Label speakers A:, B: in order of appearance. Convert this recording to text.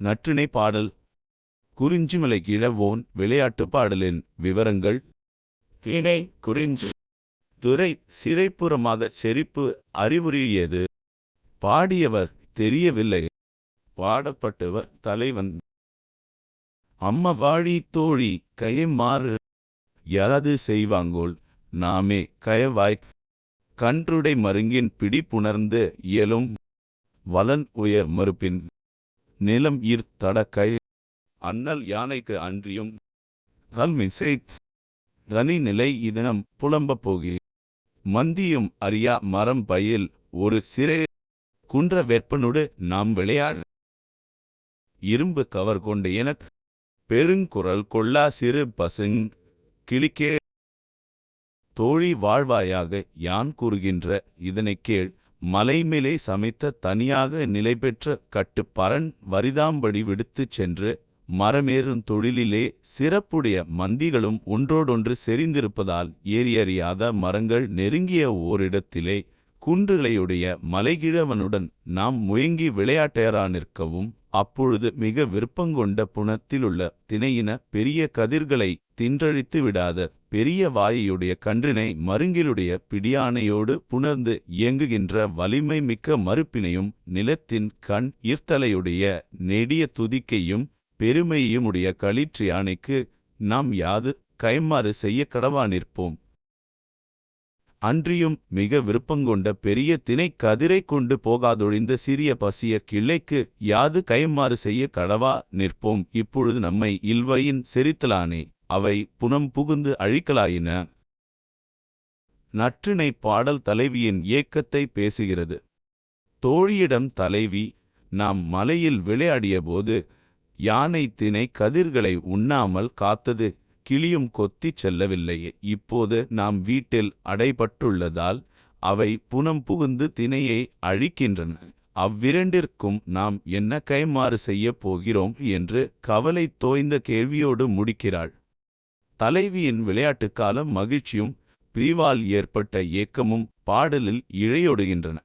A: நற்றிணை பாடல். குறிஞ்சிமலை கிழவோன் விளையாட்டு பாடலின் விவரங்கள்.
B: திணை குறிஞ்சி.
A: துறை சிறைப்புறமாக செறிப்பு அறிவுரியது. பாடியவர் தெரியவில்லை. பாடப்பட்டவர் தலைவன். அம்ம வாழி தோழி மாறு யாது செய்வாங்கோல் நாமே கயவாய். கன்றுடை மருங்கின் பிடிப்புணர்ந்து இயலும். வலன் உயர் மறுப்பின் நிலம் ஈர் தடக்கை. அண்ணல் யானைக்கு அன்றியும் கல்மிசை தனி நிலை இதனம் புலம்பப் போகி. மந்தியும் அறியா மரம் பயில் ஒரு சிறை குன்ற வெப்பனுடு நாம் விளையாட. இரும்பு கவர் கொண்ட எனக் பெருங்குரல் கொள்ளா சிறு பசுங் கிளிக்கே. தோழி வாழ்வாயாக யான் கூறுகின்ற இதனைக் கேள் மலைமேலே சமைத்த தனியாக நிலைபெற்ற கட்டுப்பரன் வரிதாம்படி விடுத்துச் சென்று மரமேறும் தொழிலிலே சிறப்புடைய மந்திகளும் ஒன்றோடொன்று செறிந்திருப்பதால் ஏறியறியாத மரங்கள் நெருங்கிய ஓரிடத்திலே குன்றுகளையுடைய மலைகிழவனுடன் நாம் முயங்கி விளையாட்டையரா நிற்கவும் அப்பொழுது மிக விருப்பங்கொண்ட புனத்திலுள்ள திணையின பெரிய கதிர்களை தின்றழித்து விடாத. பெரிய வாயையுடைய கன்றினை மருங்கிலுடைய பிடியானையோடு புணர்ந்து இயங்குகின்ற வலிமை மிக்க மறுப்பினையும் நிலத்தின் கண் ஈர்த்தலையுடைய நெடிய துதிக்கையும் பெருமையுமுடைய களிற்று யானைக்கு நாம் யாது கைமாறு செய்ய கடவா நிற்போம் அன்றியும் மிக விருப்பங்கொண்ட பெரிய தினை கதிரை கொண்டு போகாதொழிந்த சிறிய பசிய கிள்ளைக்கு யாது கைமாறு செய்ய கடவா நிற்போம். இப்பொழுது நம்மை இல்வையின் செரித்தலானே அவை புனம் புகுந்து அழிக்கலாயின. நற்றிணை பாடல் தலைவியின் ஏக்கத்தை பேசுகிறது. தோழியிடம் தலைவி நாம் மலையில் விளையாடியபோது யானை தினை கதிர்களை உண்ணாமல் காத்தது கிளியும் கொத்திச் செல்லவில்லையே இப்போது நாம் வீட்டில் அடைபட்டுள்ளதால் அவை புனம் புகுந்து தினையை அழிக்கின்றன. அவ்விரண்டிற்கும் நாம் என்ன கைமாறு செய்யப் போகிறோம் என்று கவலை தோய்ந்த கேள்வியோடு முடிக்கிறாள். தலைவியின் விளையாட்டுக் காலம் மகிழ்ச்சியும் பிரிவால் ஏற்பட்ட ஏக்கமும் பாடலில் இழையொடுகின்றன.